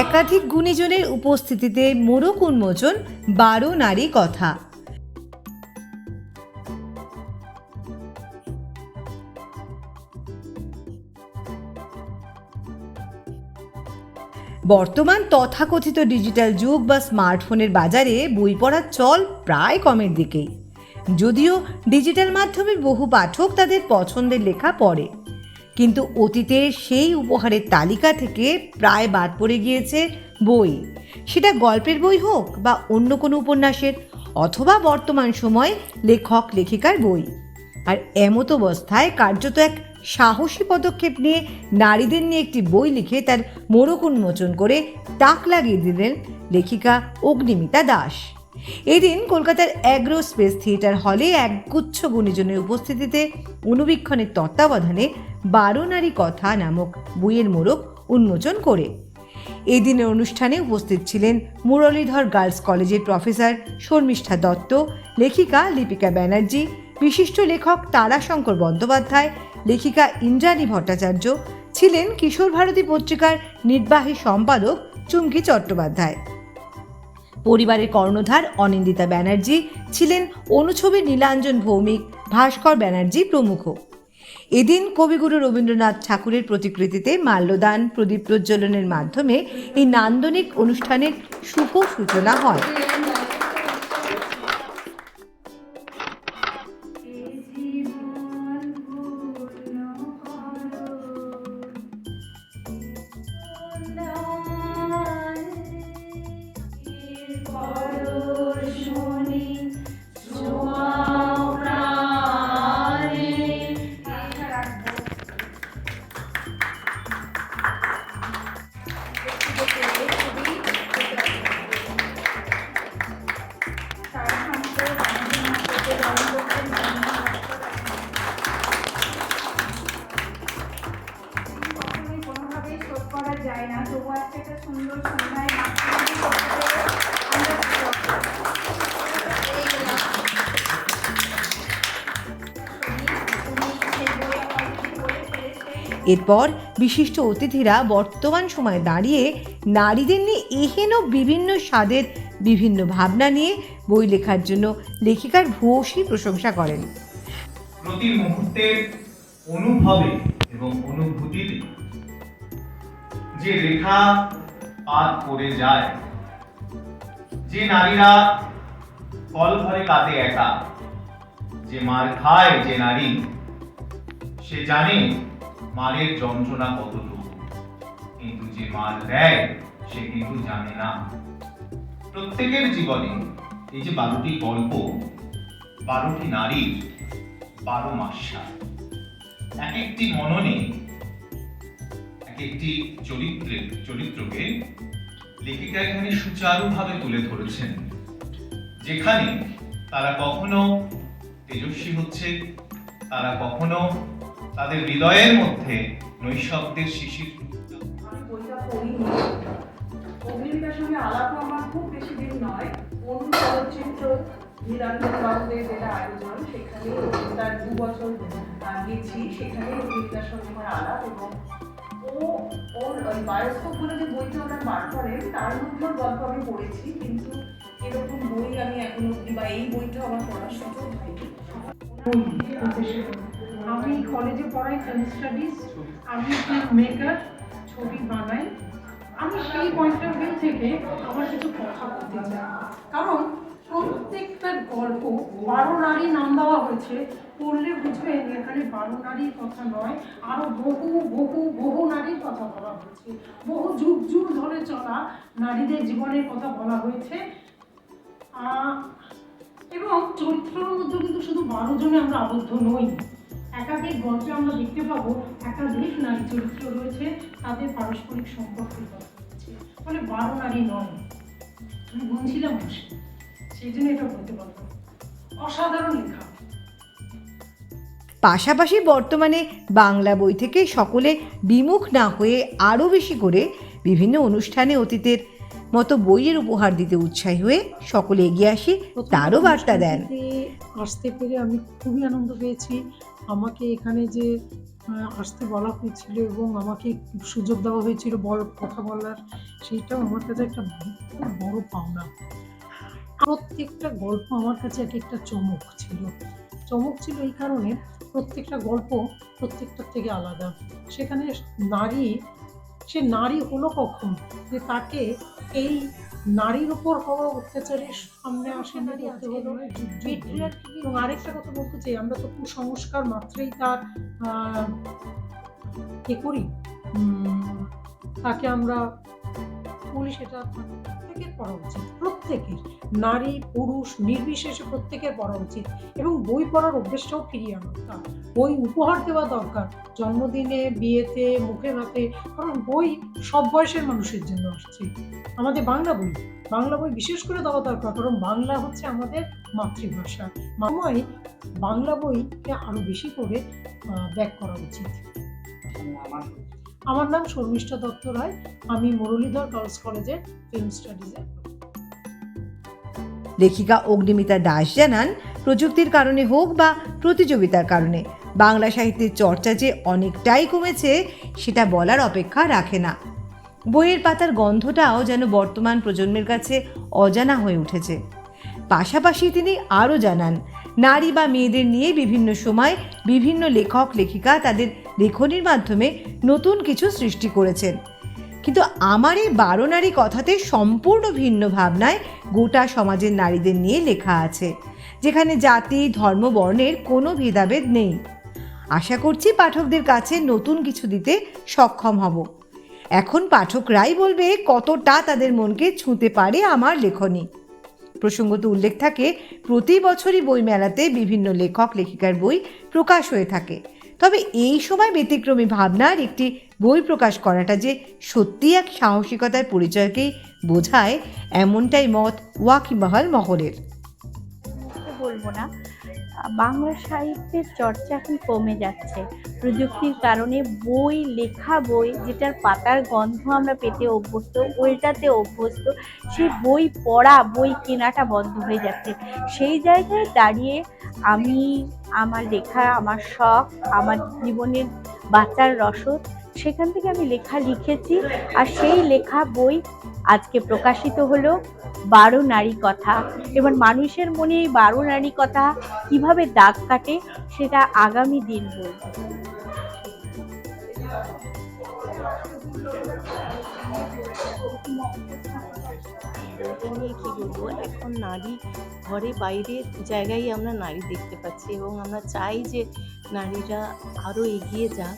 একাধিক গুণীজনের উপস্থিতিতে মোড়ক উন্মোচন বারো নারী কথা। বর্তমান তথাকথিত ডিজিটাল যুগ বা স্মার্টফোনের বাজারে বই পড়ার চল প্রায় কমের দিকেই। যদিও ডিজিটাল মাধ্যমে বহু পাঠক তাদের পছন্দের লেখা পড়ে। কিন্তু অতীতে সেই উপহারের তালিকা থেকে প্রায় বাদ পড়ে গিয়েছে বই। সেটা গল্পের বই হোক বা অন্য কোনো উপন্যাসের, অথবা বর্তমান সময়ে লেখক লেখিকার বই। আর এমত অবস্থায় কার্যত এক সাহসী পদক্ষেপ নিয়ে নারীদের নিয়ে একটি বই লিখে তার মোড়ক উন্মোচন করে তাক লাগিয়ে দিলেন লেখিকা অগ্নিমিতা দাস। এদিন কলকাতার অ্যাগ্রো স্পেস থিয়েটার হলে এক গুচ্ছ গুণীজনের উপস্থিতিতে অনুবীক্ষণের তত্ত্বাবধানে বারো নারী কথা নামক বইয়ের মোড়ক উন্মোচন করে। এদিনের অনুষ্ঠানে উপস্থিত ছিলেন মুরলীধর গার্লস কলেজের প্রফেসর শর্মিষ্ঠা দত্ত, লেখিকা লিপিকা ব্যানার্জি বিশিষ্ট লেখক তারাশঙ্কর বন্দ্যোপাধ্যায়, লেখিকা ইন্দ্রাণী ভট্টাচার্য ছিলেন কিশোর ভারতী পত্রিকার নির্বাহী সম্পাদক চুমকি চট্টোপাধ্যায়। পরিবারের কর্ণধার অনিন্দিতা ব্যানার্জি ছিলেন অনুছবি নীলাঞ্জন ভৌমিক, ভাস্কর ব্যানার্জি প্রমুখ। এদিন কবিগুরু রবীন্দ্রনাথ ঠাকুরের প্রতিকৃতিতে মাল্যদান, প্রদীপ প্রজ্বলনের মাধ্যমে এই নান্দনিক অনুষ্ঠানের শুভ সূচনা হয়। যায় না তবু আজকে একটা সুন্দর সন্ধ্যায় এরপর বিশিষ্ট অতিথিরা বর্তমান সময়ে দাঁড়িয়ে নারীদের নিয়ে এহেন বিভিন্ন স্বাদের বিভিন্ন ভাবনা নিয়ে বই লেখার জন্য লেখিকার ভূয়সী প্রশংসা করেন। প্রতি মুহূর্তের অনুভবে এবং অনুভূতিতে যে রেখা পাত করে যায়, যে নারীরা ফল ঘরে কাঁদে একা, যে মার খায় যে নারী, সে জানে মারের যন্ত্রণা কতটুকু। কিন্তু যে মার দেয়, সে কিন্তু জানে না। প্রত্যেকের জীবনে এই যে বারোটি গল্প, বারোটি নারীর বারো মাসা এক একটি মননে একটি চরিত্রের চরিত্রকে লেখিকা এখানে সুচারুভাবে তুলে ধরেছেন। যেখানে তারা কখনো তেজস্বী হচ্ছে, তারা কখনো তাদের হৃদয়ের মধ্যে নৈশব্দের শিশির। অগ্নিমিতার সঙ্গে আমার খুব বেশি দিন নয়। অন্য চলচ্চিত্র বাবুদের যেটা আয়োজন সেখানে তার দু বছর গেছি। সেখানে অগ্নিমিতার সঙ্গে আমার আলাপ এবং ও ওর, ওই বলে যে বইটা ওরা বার করেন তার মধ্যে গল্প আমি পড়েছি, কিন্তু এরকম বই আমি এখনও অব্দি বা এই বইটা আমার পড়ার সুযোগ আমি কলেজে পড়াই ফিল্ম স্টাডিজ আমি ফিল্ম মেকার ছবি বানাই। আমি সেই পয়েন্ট অফ ভিউ থেকে আমার কিছু কথা বলতে চাই। কারণ প্রত্যেকটা গল্প বারো নারী নাম দেওয়া হয়েছে পড়লে বুঝবেন এখানে বারো নারীর কথা নয়, আরও বহু বহু বহু নারীর কথা বলা হয়েছে। বহু যুগ যুগ ধরে চলা নারীদের জীবনের কথা বলা হয়েছে। এবং চরিত্রের মধ্যে কিন্তু শুধু বারো জনে আমরা আবদ্ধ নই। একাধিক গল্পে আমরা দেখতে পাবো একাধিক নারী চরিত্র রয়েছে, তাদের পারস্পরিক সম্পর্কের কথা ফলে বারো নারী নয়। আমি বসে সেই জন্য এটা বলতে পারব। অসাধারণ লেখা। পাশাপাশি বর্তমানে বাংলা বই থেকে সকলে বিমুখ না হয়ে আরও বেশি করে বিভিন্ন অনুষ্ঠানে অতীতের মতো বইয়ের উপহার দিতে উৎসাহী হয়ে সকলে এগিয়ে আসি তারও বার্তা দেন। আসতে পেরে আমি খুবই আনন্দ পেয়েছি। আমাকে এখানে যে আসতে বলা হয়েছিল এবং আমাকে সুযোগ দেওয়া হয়েছিল বড় কথা বলার সেইটাও আমার কাছে একটা বড় পাওনা। প্রত্যেকটা গল্প আমার কাছে এক একটা চমক ছিল। চমক ছিল এই কারণে প্রত্যেকটা গল্প প্রত্যেকটার থেকে আলাদা। সেখানে নারী সে নারী হলো কখন? যে তাকে এই নারীর উপর হওয়া অত্যাচারের সামনে আসে নারী হলো। এবং আরেকটা কথা বলতে চাই আমরা তো কুসংস্কার মাত্রেই তার এ করি। তাকে আমরা বলি সেটা প্রত্যেকের পড়া উচিত, প্রত্যেকের। নারী, পুরুষ, নির্বিশেষে প্রত্যেকের পড়া উচিত। এবং বই পড়ার অভ্যেসটাও ফিরিয়ে আনা দরকার। বই উপহার দেওয়া দরকার, জন্মদিনে, বিয়েতে মুখে হাতে, কারণ বই সব বয়সের মানুষের জন্য আসছে। আমাদের বাংলা বই বাংলা বই বিশেষ করে দেওয়া দরকার, কারণ বাংলা হচ্ছে আমাদের মাতৃভাষা। সময় বাংলা বইকে আরও বেশি করে ব্যাক করা উচিত। আমার নাম শর্মিষ্ঠা দত্ত রায়। আমি মুরলীধর গার্লস কলেজে ফিল্ম স্টাডিজে লেখিকা অগ্নিমিতা দাস জানান, প্রযুক্তির কারণে হোক বা প্রতিযোগিতার কারণে, বাংলা সাহিত্যের চর্চা যে অনেকটাই কমেছে, সেটা বলার অপেক্ষা রাখে না। বইয়ের পাতার গন্ধটাও যেন বর্তমান প্রজন্মের কাছে অজানা হয়ে উঠেছে। পাশাপাশি তিনি আরও জানান নারী বা মেয়েদের নিয়ে বিভিন্ন সময় বিভিন্ন লেখক, লেখিকা তাদের লেখনির মাধ্যমে নতুন কিছু সৃষ্টি করেছেন। কিন্তু আমার এই বারো নারী কথাতে সম্পূর্ণ ভিন্ন ভাবনায় গোটা সমাজের নারীদের নিয়ে লেখা আছে, যেখানে জাতি, ধর্ম, বর্ণের কোনো ভেদাভেদ নেই। আশা করছি পাঠকদের কাছে নতুন কিছু দিতে সক্ষম হব। এখন পাঠকরাই বলবে, কতটা তাদের মনকে ছুঁতে পারে আমার লেখনী। প্রসঙ্গত উল্লেখ থাকে, প্রতি বছরই বইমেলাতে বিভিন্ন লেখক, লেখিকার বই প্রকাশ হয়ে থাকে। তবে এই সময় ব্যতিক্রমী ভাবনার একটি বই প্রকাশ করাটা যে সত্যি এক সাহসিকতার পরিচয়কেই বোঝায়, এমনটাই মত ওয়াকিমহল মহলের। বলব না। বাংলা সাহিত্যের চর্চা এখন কমে যাচ্ছে। প্রযুক্তির কারণে বই, লেখা বই, যেটার পাতার গন্ধ আমরা পেতে অভ্যস্ত ওইটাতে অভ্যস্ত সেই বই পড়া, বই কেনাটা বন্ধ হয়ে যাচ্ছে। সেই জায়গায় দাঁড়িয়ে আমি, আমার লেখা, আমার শখ, আমার জীবনের বাচ্চার রসদ, সেখান থেকে আমি লেখা লিখেছি। আর সেই লেখা বই আজকে প্রকাশিত হলো বারো নারী কথা। এবার মানুষের মনে এই বারো নারী কথা কীভাবে দাগ কাটে সেটা আগামী দিন বলবে। নিয়ে বলব? এখন নারী ঘরে বাইরে জায়গায় আমরা নারী দেখতে পাচ্ছি এবং আমরা চাই যে নারীরা আরও এগিয়ে যাক।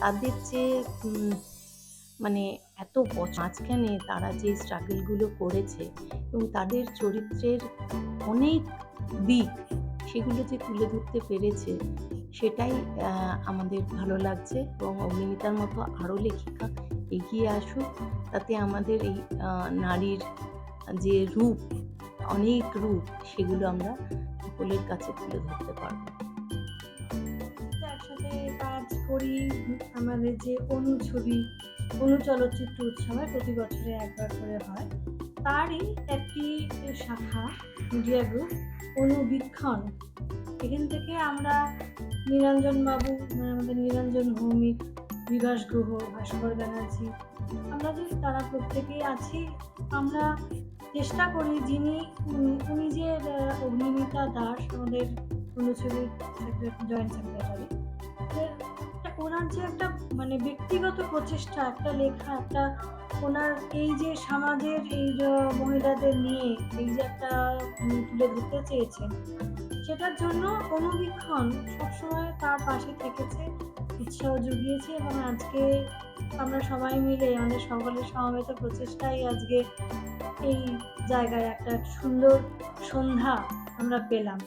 তাদের যে মানে এত মাঝখানে তারা যে স্ট্রাগলগুলো করেছে এবং তাদের চরিত্রের অনেক দিক সেগুলো যে তুলে ধরতে পেরেছে, সেটাই আমাদের ভালো লাগছে এবং অগ্নিমিতার মতো আরও লেখিকা এগিয়ে আসুক। তাতে আমাদের এই নারীর যে রূপ, অনেক রূপ সেগুলো আমরা সকলের কাছে তুলে ধরতে পারব। একসাথে কাজ করি, আমাদের যে অনু অনু চলচ্চিত্র উৎসবে প্রতি বছরে একবার করে হয়। তারই একটি শাখা, মিডিয়া গ্রুপ, অনুবীক্ষণ। এখান থেকে আমরা নিরঞ্জন বাবু মানে আমাদের নিরঞ্জন ভৌমিক বিকাশ গ্রহ ভাস্কর ব্যানার্জি, আমরা যে তারা প্রত্যেকেই আছি, আমরা চেষ্টা করি যিনি, উনি যে অগ্নিমিতা দাস আমাদের অনুছবির জয়েন্ট সেক্রেটারি ওনার যে একটা মানে ব্যক্তিগত প্রচেষ্টা, একটা লেখা, একটা ওনার এই যে সমাজের এই মহিলাদের নিয়ে এই যে একটা তুলে ধরতে চেয়েছেন, সেটার জন্য অনুবীক্ষণ সবসময় তার পাশে থেকেছে, উৎসাহ জুগিয়েছে এবং আজকে আমরা সবাই মিলে আমাদের সকলের সমবেত প্রচেষ্টাই আজকে এই জায়গায় একটা সুন্দর সন্ধ্যা আমরা পেলাম।